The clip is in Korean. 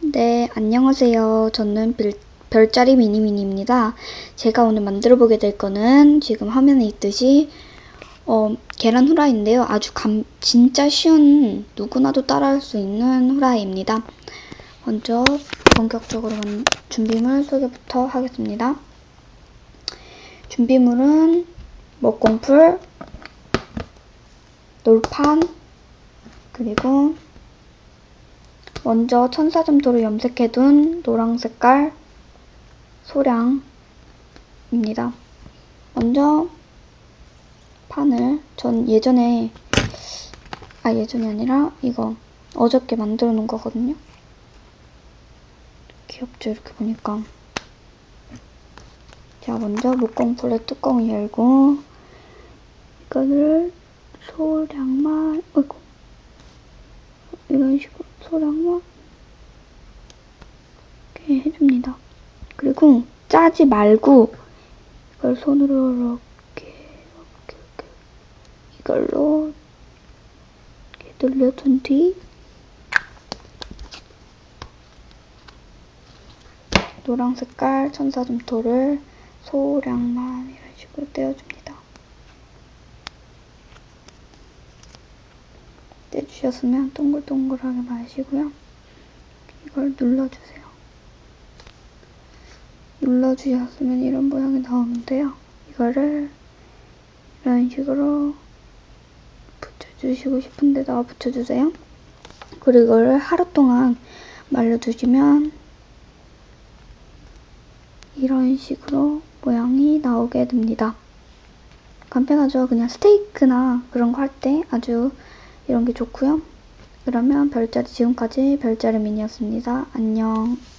네, 안녕하세요. 저는 별, 별자리 미니미니입니다. 제가 오늘 만들어 보게 될 거는 지금 화면에 있듯이 어, 계란 후라이인데요. 아주 감, 진짜 쉬운 누구나도 따라할 수 있는 후라이입니다. 먼저 본격적으로 준비물 소개부터 하겠습니다. 준비물은 먹공풀, 놀판, 그리고 먼저 천사점토로 염색해둔 노랑 색깔 소량입니다. 먼저 판을 전 예전에 아 예전이 아니라 이거 어저께 만들어 놓은 거거든요. 귀엽죠 이렇게 보니까 자 먼저 목공풀의 뚜껑을 열고 이거를 소량만 어이구 이런 식으로 소량만 이렇게 해줍니다. 그리고 짜지 말고 이걸 손으로 이렇게 이렇게 이렇게 이걸로 이렇게 늘려준 뒤 노랑 색깔 천사점토를 소량만 이런 식으로 떼어줍니다. 떼주셨으면 동글동글하게 마시고요. 이걸 눌러주세요. 눌러주셨으면 이런 모양이 나오는데요. 이거를 이런 식으로 붙여주시고 싶은 데다가 붙여주세요. 그리고 이거를 하루 동안 말려두시면 이런 식으로 모양이 나오게 됩니다. 간편하죠? 그냥 스테이크나 그런 거 할 때 아주 이런 게 좋고요. 그러면 별자리 지금까지 별자리 미니였습니다. 안녕.